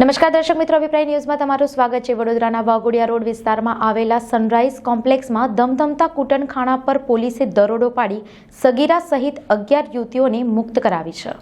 નમસ્કાર દર્શક મિત્રો, અભિપ્રાય ન્યૂઝમાં તમારું સ્વાગત છે. વડોદરાના વાઘોડિયા રોડ વિસ્તારમાં આવેલા સનરાઈઝ કોમ્પ્લેક્સમાં ધમધમતા કૂટનખાણા પર પોલીસે દરોડો પાડી સગીરા સહિત અગિયાર યુવતીઓને મુક્ત કરાવી છે.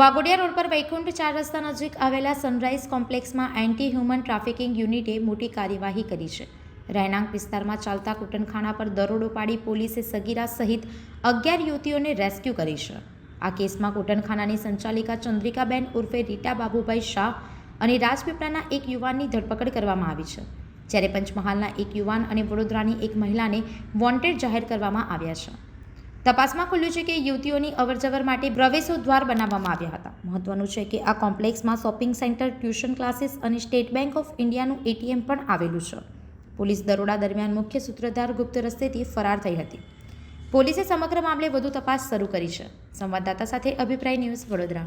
વાઘોડિયા રોડ પર વૈકુંઠ ચાર રસ્તા નજીક આવેલા સનરાઈઝ કોમ્પ્લેક્સમાં એન્ટી હ્યુમન ટ્રાફિકિંગ યુનિટે મોટી કાર્યવાહી કરી છે. રહેણાંક વિસ્તારમાં ચાલતા કૂટનખાણા પર દરોડો પાડી પોલીસે સગીરા સહિત અગિયાર યુવતીઓને રેસ્ક્યુ કરી છે. આ કેસમાં કૂટનખાનાની સંચાલિકા ચંદ્રિકાબેન ઉર્ફે રીટા બાબુભાઈ શાહ અને રાજપીપળાના એક યુવાનની ધરપકડ કરવામાં આવી છે. જ્યારે પંચમહાલના એક યુવાન અને વડોદરાની એક મહિલાને વોન્ટેડ જાહેર કરવામાં આવ્યા છે. તપાસમાં ખુલ્યું છે કે યુવતીઓની અવરજવર માટે પ્રવેશો દ્વાર બનાવવામાં આવ્યા હતા. મહત્વનું છે કે આ કોમ્પ્લેક્સમાં શોપિંગ સેન્ટર, ટ્યુશન ક્લાસીસ અને સ્ટેટ બેંક ઓફ ઇન્ડિયાનું એટીએમ પણ આવેલું છે. પોલીસ દરોડા દરમિયાન મુખ્ય સૂત્રધાર ગુપ્ત રસ્તેથી ફરાર થઈ હતી. પોલીસે સમગ્ર મામલે વધુ તપાસ શરૂ કરી છે. સંવાદદાતા સાથે અભિપ્રાય ન્યૂઝ વડોદરા.